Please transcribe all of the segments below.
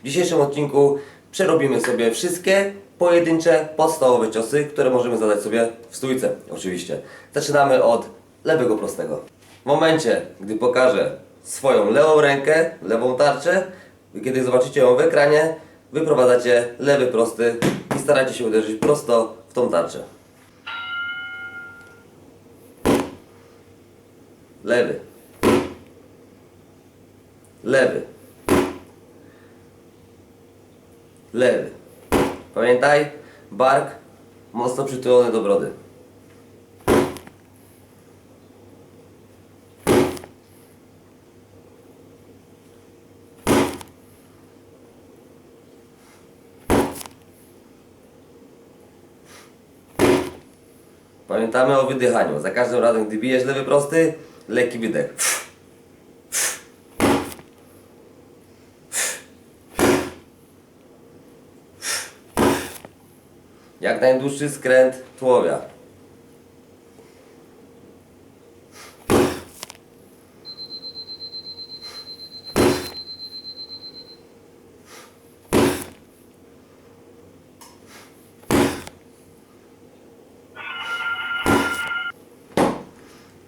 W dzisiejszym odcinku przerobimy sobie wszystkie pojedyncze, podstawowe ciosy, które możemy zadać sobie w stójce, oczywiście. Zaczynamy od lewego prostego. W momencie, gdy pokażę swoją lewą rękę, lewą tarczę, kiedy zobaczycie ją w ekranie, wyprowadzacie lewy prosty i staracie się uderzyć prosto w tą tarczę. Lewy. Lewy. Lewy. Pamiętaj, bark mocno przytulony do brody. Pamiętamy o wydychaniu. Za każdym razem, gdy bijesz lewy prosty, lekki wydech. Jak najdłuższy skręt tułowia.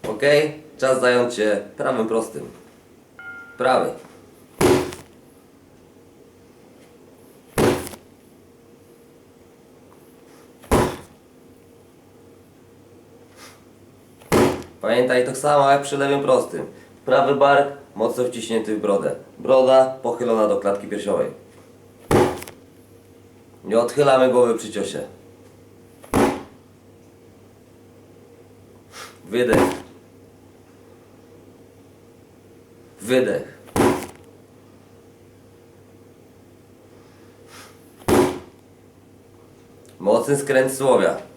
Ok, czas zająć się prawym prostym. Prawy. Pamiętaj to samo jak przy lewym prostym. Prawy bark mocno wciśnięty w brodę. Broda pochylona do klatki piersiowej. Nie odchylamy głowy przy ciosie. Wydech. Wydech. Mocny skręt słowia.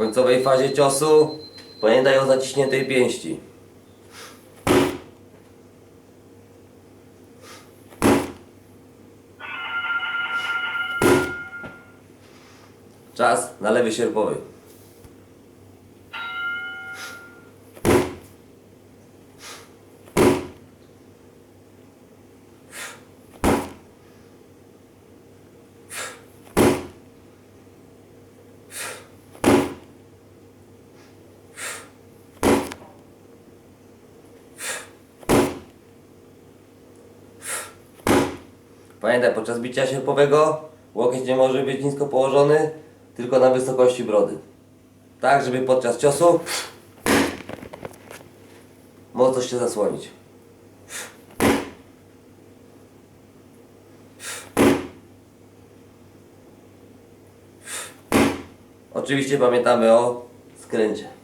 Końcowej fazie ciosu pamiętaj o zaciśniętej pięści. Czas na lewy sierpowy. Pamiętaj, podczas bicia sierpowego łokieć nie może być nisko położony, tylko na wysokości brody. Tak, żeby podczas ciosu mocno się zasłonić. Oczywiście pamiętamy o skręcie.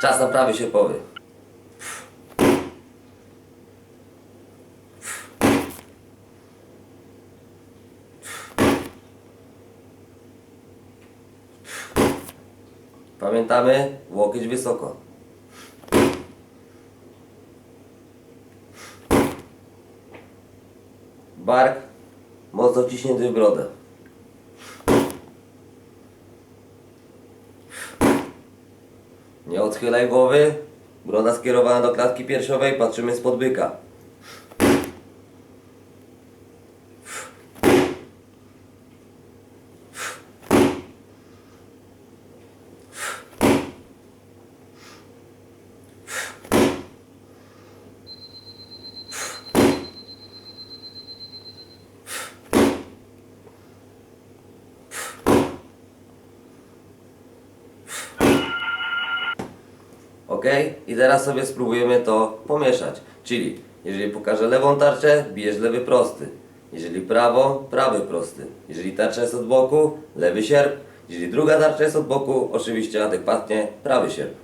Czas na prawy sierpowy. Pamiętamy, łokieć wysoko. Bark mocno wciśnięty w brodę. Nie odchylaj głowy. Broda skierowana do klatki piersiowej, patrzymy spod byka. Ok? I teraz sobie spróbujemy to pomieszać. Czyli, jeżeli pokażę lewą tarczę, bijesz lewy prosty. Jeżeli prawą, prawy prosty. Jeżeli tarcza jest od boku, lewy sierp. Jeżeli druga tarcza jest od boku, oczywiście adekwatnie prawy sierp.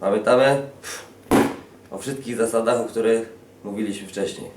Pamiętamy o wszystkich zasadach, o których mówiliśmy wcześniej.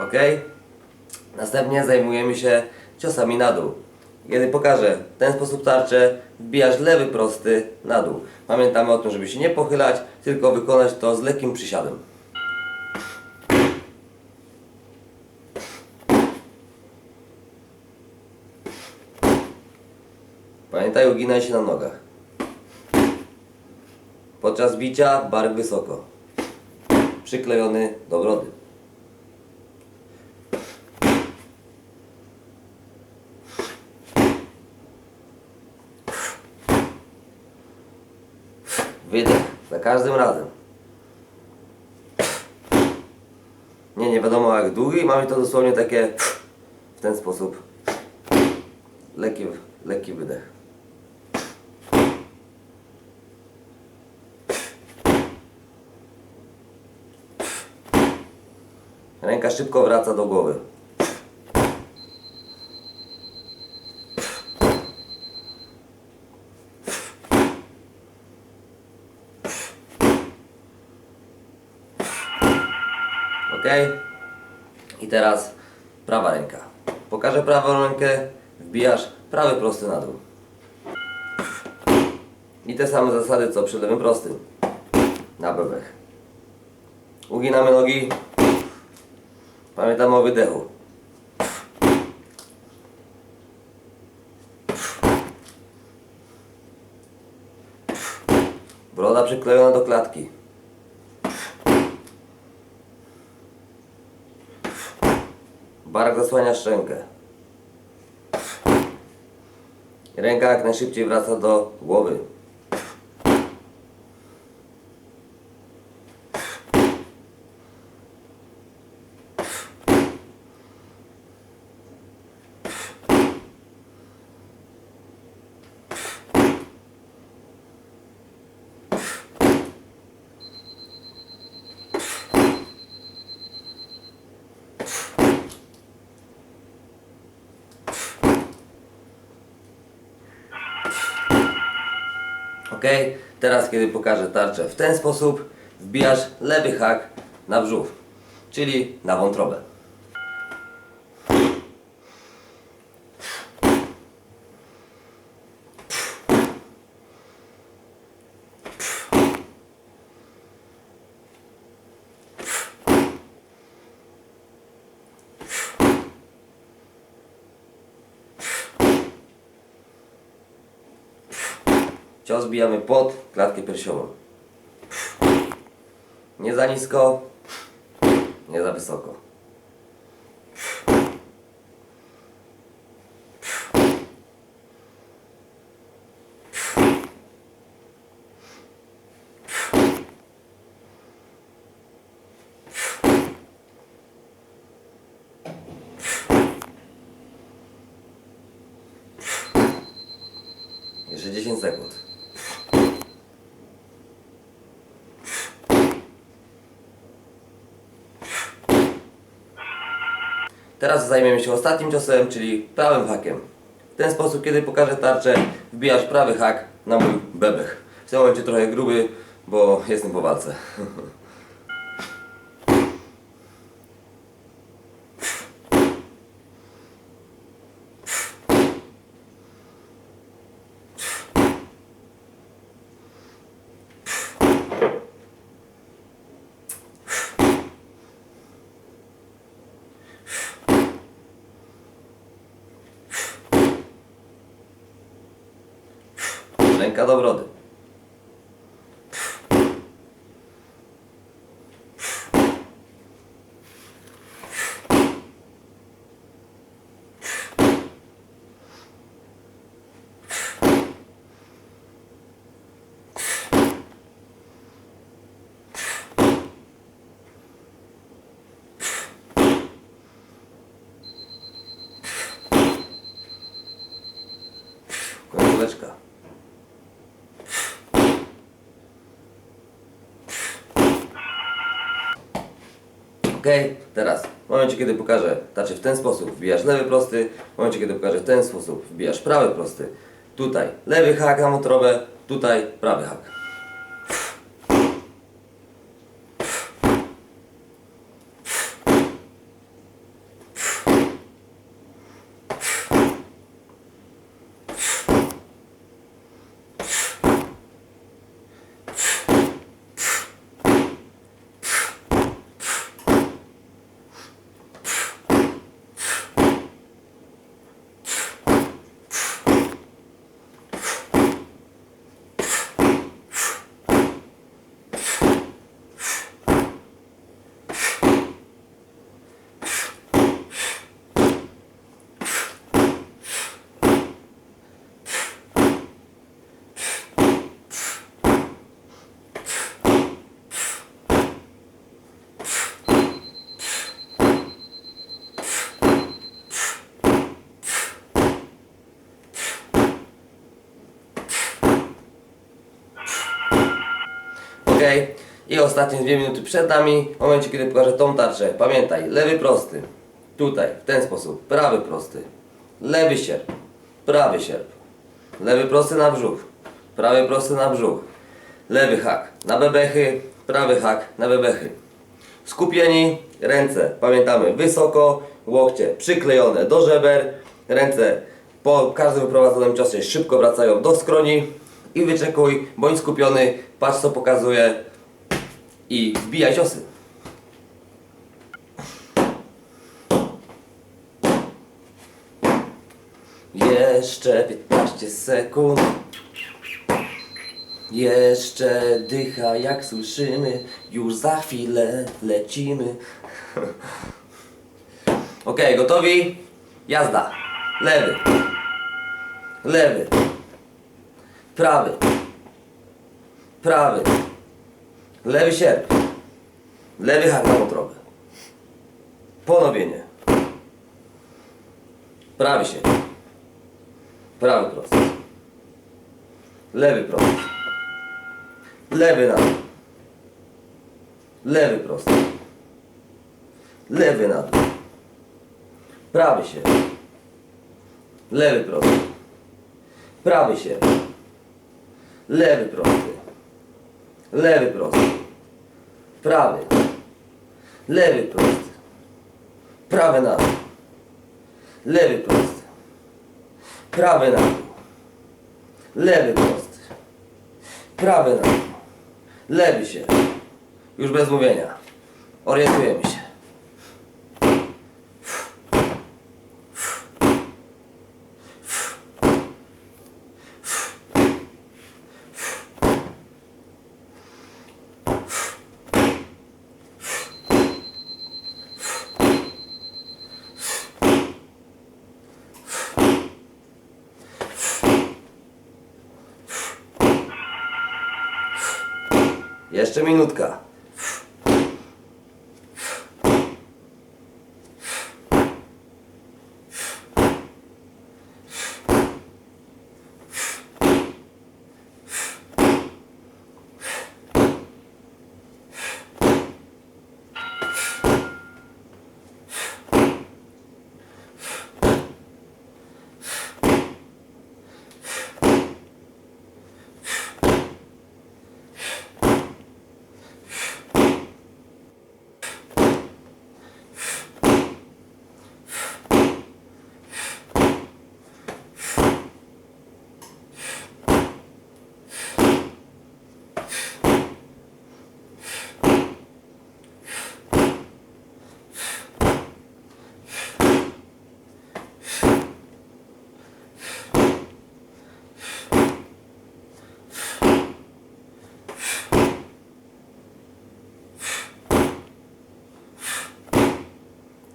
Ok? Następnie zajmujemy się ciosami na dół. Kiedy pokażę ten sposób tarczę, wbijasz lewy prosty na dół. Pamiętamy o tym, żeby się nie pochylać, tylko wykonać to z lekkim przysiadem. Pamiętaj, uginaj się na nogach. Podczas bicia bark wysoko. Przyklejony do brody. Wydech. Za każdym razem. Nie, nie wiadomo jak długi. Mamy to dosłownie takie w ten sposób. Lekki, lekki wydech. Ręka szybko wraca do głowy. Ok? I teraz prawa ręka. Pokażę prawą rękę, wbijasz prawy prosty na dół. I te same zasady co przy lewym prostym. Na bebech. Uginamy nogi. Pamiętamy o wydechu. Broda przyklejona do klatki. Bark zasłania szczękę. Ręka jak najszybciej wraca do głowy. Ok? Teraz kiedy pokażę tarczę w ten sposób, wbijasz lewy hak na brzuch, czyli na wątrobę. Cios bijamy pod klatkę piersiową. Nie za nisko, nie za wysoko. Jeszcze 10 sekund. Teraz zajmiemy się ostatnim ciosem, czyli prawym hakiem. W ten sposób, kiedy pokażę tarczę, wbijasz prawy hak na mój bebech. W tym momencie trochę gruby, bo jestem po walce. Końcóweczka. Ok, teraz w momencie kiedy pokażę tarczę w ten sposób wbijasz lewy prosty, w momencie kiedy pokażę w ten sposób wbijasz prawy prosty. Tutaj lewy hak na motorowę, tutaj prawy hak. Ok. I ostatnie dwie minuty przed nami. W momencie, kiedy pokażę tą tarczę, pamiętaj, lewy prosty. Tutaj, w ten sposób. Prawy prosty. Lewy sierp. Prawy sierp. Lewy prosty na brzuch. Prawy prosty na brzuch. Lewy hak na bebechy. Prawy hak na bebechy. Skupieni, ręce, pamiętamy, wysoko, łokcie przyklejone do żeber, ręce po każdym wyprowadzonym ciosie szybko wracają do skroni i wyczekuj, bądź skupiony, patrz co pokazuje i wbijaj ciosy. Jeszcze 15 sekund. Jeszcze dycha jak słyszymy, już za chwilę lecimy. ok, gotowi? Jazda. Lewy. Lewy. Prawy. Prawy. Lewy sierp. Lewy hak na motrowy. Ponowienie. Prawy sierp. Prawy prosty. Lewy prosty. Lewy na dół. Lewy prosty. Lewy na dół. Prawy się. Lewy prosty. Prawy się. Lewy prosty. Lewy prosty. Prawy. Lewy prosty. Prawy na dół. Lewy prosty. Prawy na dół. Lewy prosty. Prawy na dół. Lewy się. Już bez mówienia. Orientujemy się. Jeszcze minutka.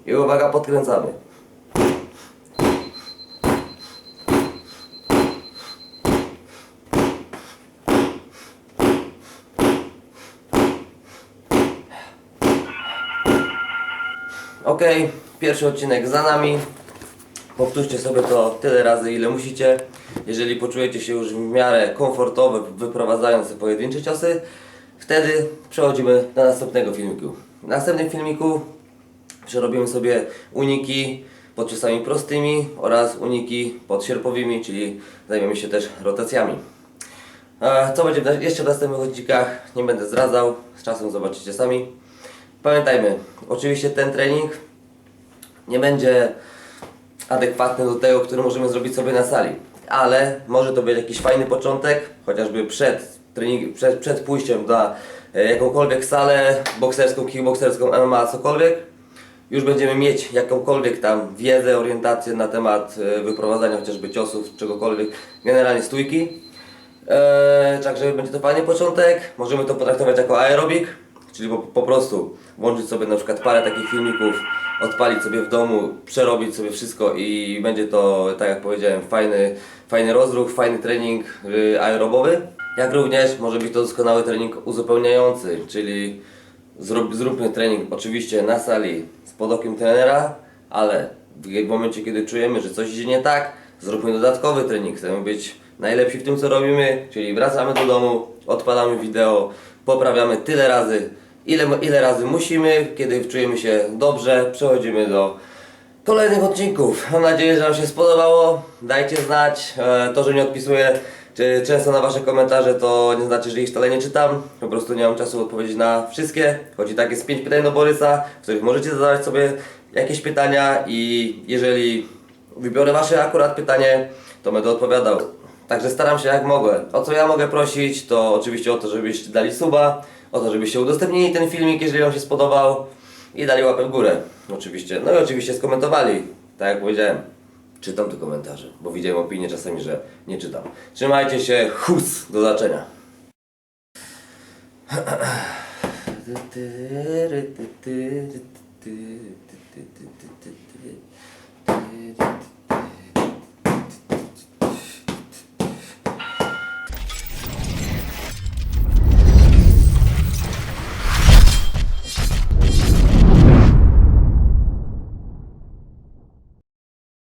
I uwaga, podkręcamy. Ok, pierwszy odcinek za nami. Powtórzcie sobie to tyle razy, ile musicie. Jeżeli poczujecie się już w miarę komfortowo, wyprowadzając pojedyncze ciosy, wtedy przechodzimy do następnego filmiku. W następnym filmiku przerobimy sobie uniki pod ciosami prostymi oraz uniki pod sierpowymi, czyli zajmiemy się też rotacjami. Co będzie jeszcze w następnych odcinkach, nie będę zdradzał, z czasem zobaczycie sami. Pamiętajmy, oczywiście ten trening nie będzie adekwatny do tego, który możemy zrobić sobie na sali. Ale może to być jakiś fajny początek, chociażby przed, trening, przed, przed pójściem na e, jakąkolwiek salę bokserską, kickbokserską, MMA, cokolwiek. Już będziemy mieć jakąkolwiek tam wiedzę, orientację na temat e, wyprowadzania chociażby ciosów, czegokolwiek, generalnie stójki. Eee, także będzie to fajny początek. Możemy to potraktować jako aerobik, czyli po, po prostu włączyć sobie na przykład parę takich filmików, odpalić sobie w domu, przerobić sobie wszystko i będzie to, tak jak powiedziałem, fajny, fajny rozruch, fajny trening yy, aerobowy. Jak również może być to doskonały trening uzupełniający, czyli zrób, zróbmy trening oczywiście na sali z pod okiem trenera, ale w momencie kiedy czujemy, że coś idzie nie tak, zróbmy dodatkowy trening. Chcemy być najlepsi w tym co robimy, czyli wracamy do domu, odpalamy wideo, poprawiamy tyle razy, ile, ile razy musimy, kiedy czujemy się dobrze, przechodzimy do kolejnych odcinków. Mam nadzieję, że Wam się spodobało. Dajcie znać. E, To, że nie odpisuję czy często na Wasze komentarze, to nie znaczy, że ich wcale nie czytam. Po prostu nie mam czasu odpowiedzieć na wszystkie. Choć i tak jest 5 pytań do Borysa, w których możecie zadawać sobie jakieś pytania i jeżeli wybiorę Wasze akurat pytanie, to będę odpowiadał. Także staram się jak mogę. O co ja mogę prosić, to oczywiście o to, żebyście dali suba, o to, żebyście udostępnili ten filmik, jeżeli Wam się spodobał i dali łapę w górę, oczywiście. No i oczywiście skomentowali, tak jak powiedziałem. Czytam te komentarze, bo widziałem opinie czasami, że nie czytam. Trzymajcie się, hus, do zobaczenia.